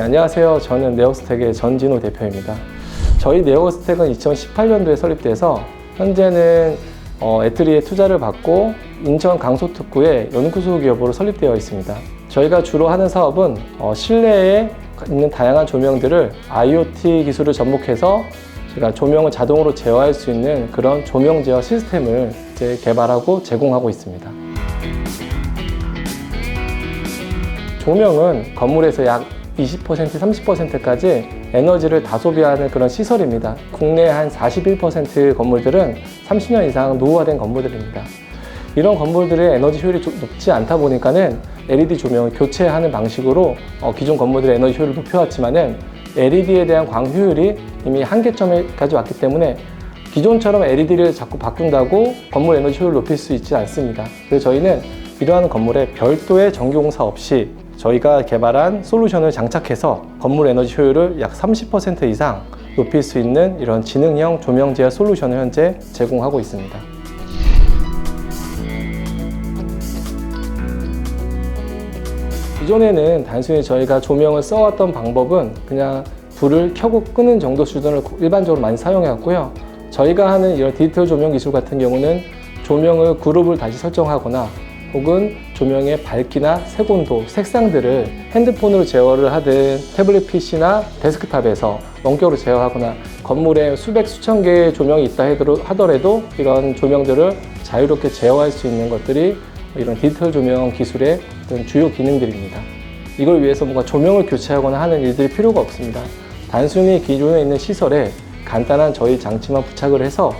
안녕하세요. 저는 네오스텍의 전진호 대표입니다. 저희 네오스텍은 2018년도에 설립돼서 현재는 어, 애트리에 투자를 받고 인천 강소특구의 연구소 기업으로 설립되어 있습니다. 저희가 주로 하는 사업은 어, 실내에 있는 다양한 조명들을 IoT 기술을 접목해서 제가 조명을 자동으로 제어할 수 있는 그런 조명 제어 시스템을 이제 개발하고 제공하고 있습니다. 조명은 건물에서 약 20% 30%까지 에너지를 다 소비하는 그런 시설입니다. 국내 한 41% 건물들은 30년 이상 노후화된 건물들입니다. 이런 건물들의 에너지 효율이 좀 높지 않다 보니까는 LED 조명을 교체하는 방식으로 어, 기존 건물들의 에너지 효율을 높여왔지만은 LED에 대한 광 효율이 이미 한계점에까지 왔기 때문에 기존처럼 LED를 자꾸 바꾼다고 건물 에너지 효율을 높일 수 있지 않습니다. 그래서 저희는 이러한 건물에 별도의 전기공사 없이 저희가 개발한 솔루션을 장착해서 건물 에너지 효율을 약 30% 이상 높일 수 있는 이런 지능형 조명 제어 솔루션을 현재 제공하고 있습니다. 기존에는 단순히 저희가 조명을 써왔던 방법은 그냥 불을 켜고 끄는 정도 수준을 일반적으로 많이 사용해왔고요. 저희가 하는 이런 디지털 조명 기술 같은 경우는 조명을 그룹을 다시 설정하거나 혹은 조명의 밝기나 색온도, 색상들을 핸드폰으로 제어를 하든 태블릿 PC나 데스크탑에서 원격으로 제어하거나 건물에 수백 수천 개의 조명이 있다 하더라도 이런 조명들을 자유롭게 제어할 수 있는 것들이 이런 디지털 조명 기술의 주요 기능들입니다. 이걸 위해서 뭔가 조명을 교체하거나 하는 일들이 필요가 없습니다. 단순히 기존에 있는 시설에 간단한 저희 장치만 부착을 해서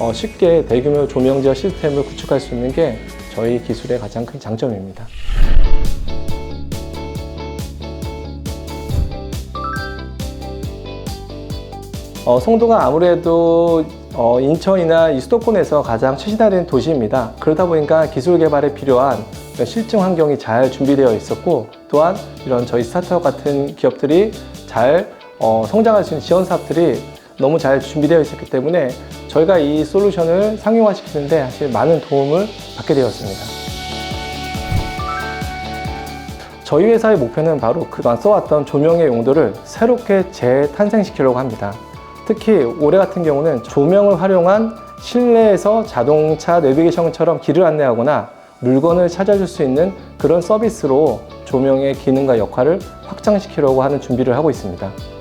어, 쉽게 대규모 조명 제어 시스템을 구축할 수 있는 게 저희 기술의 가장 큰 장점입니다. 어, 송도가 아무래도 어, 인천이나 이 수도권에서 가장 최신화된 도시입니다. 그러다 보니까 기술 개발에 필요한 실증 환경이 잘 준비되어 있었고 또한 이런 저희 스타트업 같은 기업들이 잘 어, 성장할 수 있는 지원 사업들이 너무 잘 준비되어 있었기 때문에 저희가 이 솔루션을 상용화시키는데 사실 많은 도움을 받게 되었습니다. 저희 회사의 목표는 바로 그동안 써왔던 조명의 용도를 새롭게 재탄생시키려고 합니다. 특히 올해 같은 경우는 조명을 활용한 실내에서 자동차 내비게이션처럼 길을 안내하거나 물건을 찾아줄 수 있는 그런 서비스로 조명의 기능과 역할을 확장시키려고 하는 준비를 하고 있습니다.